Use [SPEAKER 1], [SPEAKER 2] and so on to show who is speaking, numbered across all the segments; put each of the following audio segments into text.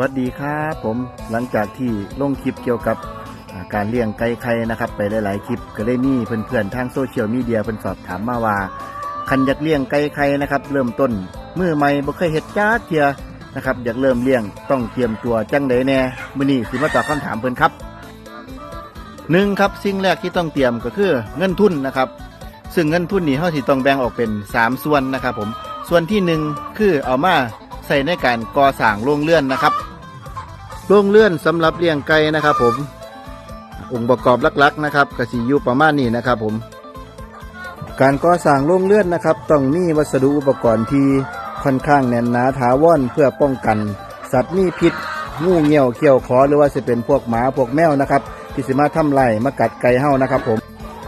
[SPEAKER 1] วัสดีครับผมหลังจากที่ลงคลิปเกี่ยวกับการเลี้ยงไก่ไข่นะครับ ไปหลายๆคลิปก็เลยมีเพื่อนๆทางโซเชียลมีเดียเพิ่นสอบถามมาว่าคันอยากเลี้ยงไก่ไข่นะครับ เริ่มต้นมือใหม่บ่เคยเฮ็ดจ้าเทียนะครับอยากเริ่มเลี้ยงต้องเตรียมตัวจังใดแน่มื้อนี้สิมาตอบคำถามเพิ่นครับหนึ่งครับสิ่งแรกที่ต้องเตรียมก็คือเงินทุนนะครับ ซึ่งเงินทุนนี้เฮาสิต้องแบ่งออกเป็นสามส่วนนะครับผมส่วนที่หนึ่งคือเอามา ใส่ในการก่อสร้างโรงเรือนนะครับโรงเรือนสำหรับเลี้ยงไก่นะครับ ผมองค์ประกอบหลักๆนะครับกระสิอยู่ประมาณนี้นะครับผม การก่อสร้างโรงเรือนนะครับต้องมีวัสดุอุปกรณ์ที่ค่อนข้างแน่นหนาถาวรเพื่อป้องกัน สัตว์มีพิษงูเงี้ยวเขี้ยวขอหรือว่าจะเป็นพวกหมาพวกแมวนะครับที่สิมาทำลายมากัดไก่เฮานะครับ ผม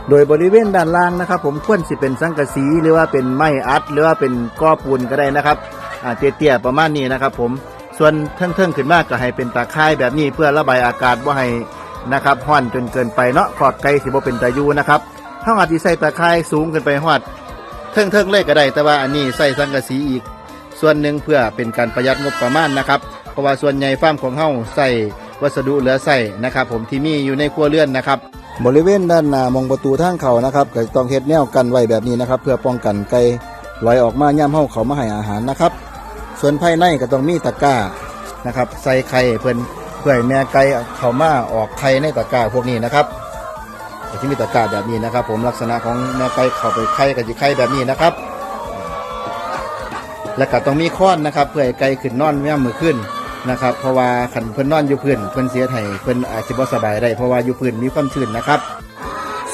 [SPEAKER 1] โดยบริเวณด้านล่างนะครับ ผมควรสิเป็นสังกะสีหรือว่าเป็นไม้อัด หรือว่าเป็นก้อปูนก็ได้นะครับ อ่าเตี้ยๆประมาณนี้นะครับ ผมส่วนเทิงๆขึ้นมากก็ให้เป็นตาข่ายแบบนี้เพื่อระบายอากาศว่าให้นะครับห้อนจนเกินไปเนาะขอดไก่สิบ่เป็นตายูนะครับถ้าอาจจะใส่ตาข่ายสูงขึ้นไปฮอดเทิงๆเลยก็ได้ แต่ว่าอันนี้ใส่สังกะสีอีก ส่วนหนึ่งเพื่อเป็นการประหยัดงบประมาณนะครับเพราะว่าส่วนใหญ่ฟาร์มของเฮาใส่วัสดุเหลือใส่นะครับ ผมที่มีอยู่ในครัวเรือนนะครับบริเวณด้านหน้ามองประตูทางเขานะครับก็ต้องเฮ็ดแนวกันไว้แบบนี้นะครับ เพื่อป้องกันไก่ลอยออกมาย่ำเฮาเขามาให้อาหารนะครับ ส่วนภายในก็ต้องมีตะกร้านะครับ ใส่ไข่เพื่อนเพื่อให้แม่ไก่เขามาออกไข่ในตะกร้าพวกนี้นะครับก็ที่มีตะกร้าแบบนี้นะครับ ผมลักษณะของแม่ไก่เข้าไปไข่กับจะไข่แบบนี้นะครับ แล้วก็ต้องมีค้อนนะครับ เพื่อให้ไก่ขึ้นนอนย่มือขึ้นนะครับ เพราะว่าขันเพิ่นนอนอยู่พื้นเพิ่นเสียไห้เพิ่นอาจจะบ่สบายได้เพราะว่าอยู่พื้นมีความชื้นนะครับ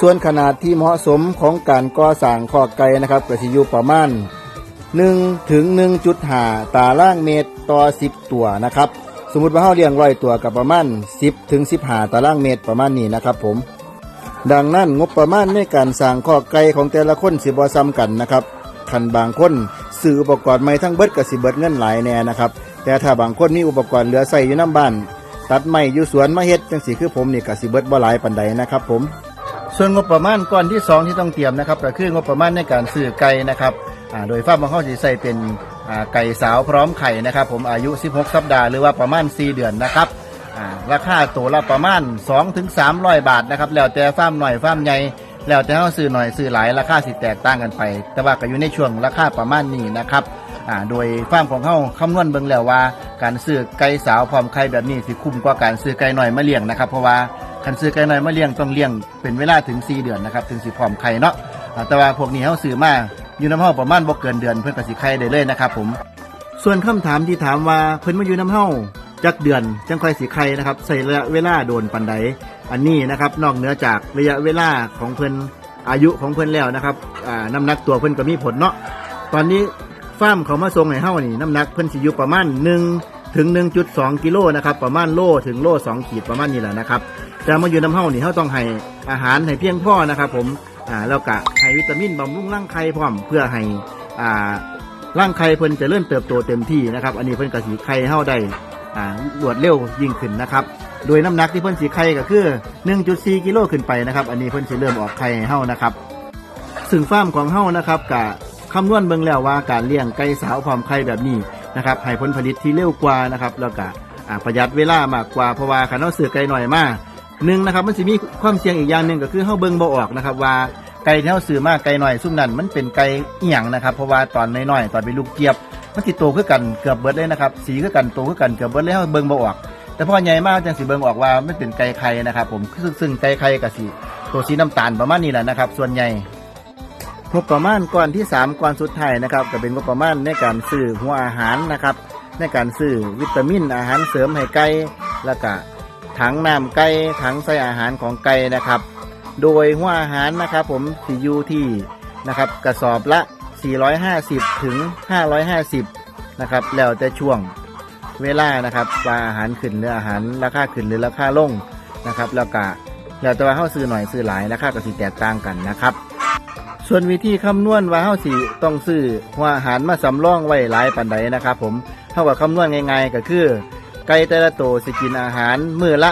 [SPEAKER 1] ส่วนขนาดที่เหมาะสมของการก่อสร้างคอกไก่นะครับก็สิอยู่ประมาณ 1ถึง1.5ตารางเมตรต่อ 10 ตัวนะครับ สมมติว่าเฮาเลี้ยงร้อยตัวกับประมาณ 10ถึง15ตารางเมตรประมาณนี้นะครับผม ดังนั้นงบประมาณในการสร้างคอกไก่ของแต่ละคนสิบ่ซ้ำกันนะครับคันบางคนซื้ออุปกรณ์ใหม่ทั้งเบิดก็สิเบิดเงินหลายแน่นะครับ แต่ถ้าบางคนมีอุปกรณ์เหลือใส่อยู่น้ำบ้าน ตัดไม้อยู่สวนมาเฮ็ดจังสีคือผมนี่ก็สิเบิดบ่หลายปานใดนะครับผมส่วนงบประมาณก้อนที่ 2 ที่ต้องเตรียมนะครับก็คืองบประมาณในการซื้อไก่นะครับ อ่าโดยฟาร์มของเขาจะใส่เป็นอ่าไก่สาวพร้อมไข่นะครับ ผมอายุ 16 สัปดาห์หรือว่าประมาณ 4 เดือนนะครับอ่าราคาตัวละประมาณ2-300ถึง300 บาทนะครับแล้วแต่ฟาร์มหน่อยฟาร์มใหญ่แล้วแต่เขาซื้อหน่อยซื้อหลายราคาสิแตกต่างกันไป แต่ว่าก็อยู่ในช่วงราคาประมาณนี้นะครับอ่าโดยฟาร์มของเขาคำนวณเบิ่งแล้วว่า การซื้อไก่สาวพร้อมไข่แบบนี้สิคุ้มกว่าการซื้อไก่หน่อยมาเลี้ยงนะครับ เพราะว่าคันซื้อไก่หน่อยมาเลี้ยงต้องเลี้ยงเป็นเวลาถึง 4 เดือนนะครับถึงสิพร้อมไข่เนาะอ่าแต่ว่าพวกนี้เขาซื้อมา อยู่น้ำเฮาประมาณบ่เกินเดือนเพื่อนกสิไข่ได้เลยนะครับผม ส่วนคำถามที่ถามว่าเพิ่นมาอยู่น้ำเฮาจักเดือนจังค่อยสิไข่นะครับใส่ระยะเวลาโดนปันใดอันนี้นะครับนอกเหนือจากระยะเวลาของเพิ่นอายุของเพิ่นแล้วนะครับอ่าน้ำหนักตัวเพิ่นก็มีผลเนาะตอนนี้ฟาร์มเขามาทรงให้เฮานี่น้ำหนักเพิ่นสิอยู่ประมาณ1ถึง1.2กิโลนะครับประมาณโลถึงโล2ขีดประมาณนี้แหละนะครับแต่มาอยู่น้ำเฮานี่เฮาต้องให้อาหารให้เพียงพอนะครับผม อ่าแล้วก็ให้วิตามินบำรุงร่างไข่พร้อมเพื่อให้อ่าร่างไข่เพิ่นจะเริ่มเติบโตเต็มที่นะครับ อันนี้เพิ่นกระสีไข่เฮาได้อ่ารวดเร็วยิ่งขึ้นนะครับ โดยน้ำหนักที่เพิ่นสีไข่ก็คือ 1.4 กิโลขึ้นไปนะครับ อันนี้เพิ่นจะเริ่มออกไข่ให้เฮานะครับ ซึ่งฟาร์มของเฮานะครับกะคำนวณเบิ่งแล้วว่าการเลี้ยงไก่สาวพร้อมไข่แบบนี้นะครับให้ผลผลิตที่เร็วกว่านะครับ แล้วก็อ่าประหยัดเวลามากกว่าเพราะว่าคันเราซื้อไก่หน่อยมาก หนึ่งนะครับมันสิมีความเสี่ยงอีกอย่างหนึ่งก็คือเฮาเบิ่งบ่ออกนะครับ ว่าไก่ที่เราซื้อมาไก่หน่อยซุ่มนั้นมันเป็นไก่เอียงนะครับ เพราะว่าตอนน้อยๆตอนเป็นลูกเจี๊ยบมันสิโตคือกันเกือบเบิดเลยนะครับสีคือกันโตคือกันเกือบเบิดเลยเราเบิ่งบ่ออก แต่พอใหญ่มากจังสิเบิ่งออกว่ามันเป็นไก่ไข่นะครับ ผมซึ่งซึ่งไก่ไข่กับสีตัวสีน้ำตาลประมาณนี้แหละนะครับ ส่วนใหญ่งบประมาณก่อนที่ 3ก่อนสุดท้ายนะครับก็เป็นงบประมาณในการซื้อหัวอาหารนะครับ ในการซื้อวิตามินอาหารเสริมให้ไก่แล้วก็ ถังน้ำไก่ถังใส่อาหารของไก่นะครับ โดยหัวอาหารนะครับผมสีอยู่ที่นะครับกระสอบละ 450 ถึง 550 นะครับแล้วแต่ช่วงเวลานะครับว่าอาหารขึ้นหรืออาหารราคาขึ้นหรือราคาลงนะครับ แล้วก็แล้วแต่ว่าเฮาซื้อหน่อยซื้อหลายราคาก็สิแตกต่างกันนะครับ ส่วนวิธีคำนวณว่าเฮาสิต้องซื้อหัวอาหารมาสำรองไว้หลายปันใดนะครับ ผมเท่ากับคำนวณง่ายๆก็คือ ไก่แต่ละตัวสิกินอาหารมือละ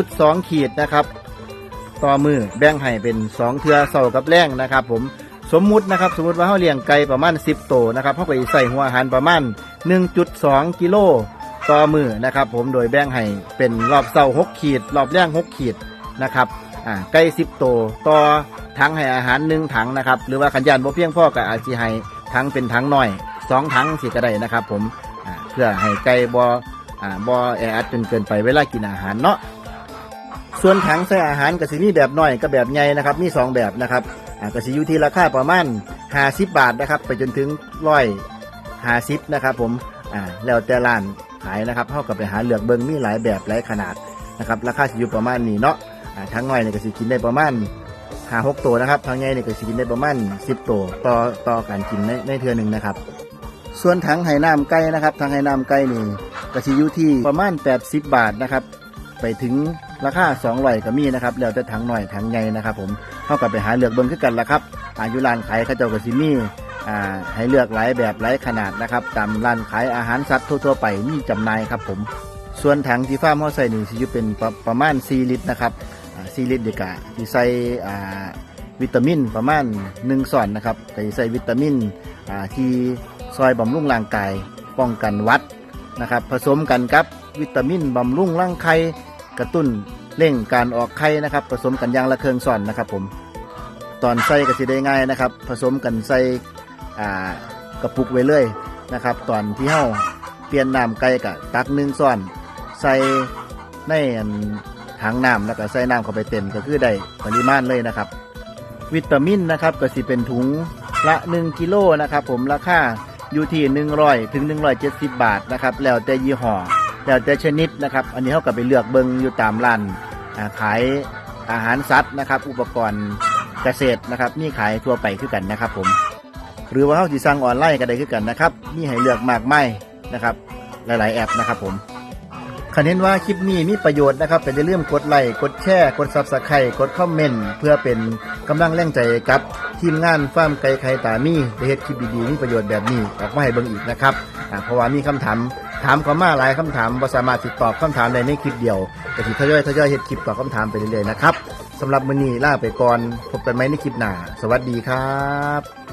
[SPEAKER 1] 1.2 ขีดนะครับ ต่อมือแบ่งให้เป็น2เทือเสากับแรงนะครับ ผมสมมุตินะครับสมมุติว่าเขาเลี้ยงไก่ประมาณ 10 ตัวนะครับเขาก็ใส่หัวอาหารประมาณ 1.2 กิโลต่อมือนะครับผมโดยแบ่งให้เป็นรอบเสาหกขีด รอบแรงหกขีดนะครับอ่าไก่สิบโตวต่อถังให้อาหารหนึ่งถังนะครับหรือว่าขันยานบ่เพียงพอก็อาจจะให้ถังเป็นถังน้อยสองถังสิก็ได้นะครับ ผมเพื่อให้ไก่บ่ อ่าบ่แออัดจนเกินไปเวลากินอาหารเนาะส่วนถังใส่อาหารก็สิมีแบบน้อยกับแบบใหญ่นะครับมีสองแบบนะครับอ่ากสิอยู่ที่ราคาประมาณ50 บาทนะครับ ไปจนถึงร้อยห้าสิบนะครับผมอ่าแล้วแต่ร้านขายนะครับเท่ากับไปหาเลือกเบิ้งมีหลายแบบหลายขนาดนะครับราคาสิอยู่ประมาณนี้เนาะอ่าทั้งน้อยเนี่ยก็สิกินได้ประมาณห้าหกตัวนะครับทั้งใหญ่เนี่ยก็สิกินได้ประมาณสิบตัวต่อต่อการกินในในเทือหนึ่งนะครับ ส่วนถังไหน้ำไก่นะครับถังไหน้ำไก่นี่ ก็สิยู่ที่ประมาณ 80 บาทนะครับ ไปถึงราคา2อยก็มีนะครับแล้วแต่ถังหน่อยถังใหญ่นะครับผมเท่ากับไปหาเลือกเบิ้งคือกันละครับอายุร้านขายเขาเจ้าก็สิมีอ่าให้เลือกหลายแบบหลายขนาดนะครับ ตามร้านขายอาหารสัตว์ทั่วๆไปมีจำหน่ายครับผม ส่วนถังที่ฟ้าร์มเฮาใส่นี่สิอยู่เป็นประประมาณ 4 ลิตรนะครับอ่า4ลิตรเดียวกะที่ใส่อ่าวิตามินประมาณ1ส่อนนะครับใส่วิตามินอ่าที่ซอยบำรุงร่างกาย ป้องกันวัด นะครับผสมกันกับวิตามินบำรุงร่างไข่กระตุ้นเร่งการออกไข่นะครับผสมกันอย่างละเครื่องส่อนนะครับผมตอนใส่ก็สิได้ง่ายนะครับ ผสมกันใส่กระปุกไว้เลยนะครับ ตอนที่เฮาเปลี่ยนน้ำไก่กับตักหนึ่งส่วนใส่ในอันถังน้ำแล้วก็ใส่น้ำเข้าไปเต็มก็คือได้ปริมาณเลยนะครับ วิตามินนะครับก็สิเป็นถุงละ 1กิโลนะครับผมราคา อยู่ที่ 100 ถึง 170 บาทนะครับ แล้วแต่ยี่ห้อ แล้วแต่ชนิดนะครับ อันนี้เขาก็ไปเลือกเบิงอยู่ตามร้านขายอาหารสัตว์นะครับ อุปกรณ์เกษตรนะครับมีขายทั่วไปคือกันนะครับ ผม หรือว่าเขาสิสั่งออนไลน์ก็ได้คือกันนะครับ มีให้เลือกมากมายนะครับ หลาย ๆ แอปนะครับ ผมคันเห็นว่าคลิปนี้มีประโยชน์นะครับก็อย่าลืมกดไลค์ กดแชร์ กดซับสไครต์กดคอมเมนต์เพื่อเป็นกำลังแรงใจกับ ทีมงานฟาร์มไก่ไข่ตามีได้เฮ็ดคลิปดีๆมีประโยชน์แบบนี้ออกมาให้เบิ่งอีกนะครับอ่าเพราะว่ามีคำถามถามเข้ามาหลายคำถามบ่สามารถติดตอบคำถามได้ในคลิปเดียวก็สิทยอยทยอยเฮ็ดคลิปตอบคำถามไปเรื่อยๆนะครับสำหรับมื้อนี้ลาไปก่อนพบกันใหม่ในคลิปหน้าสวัสดีครับ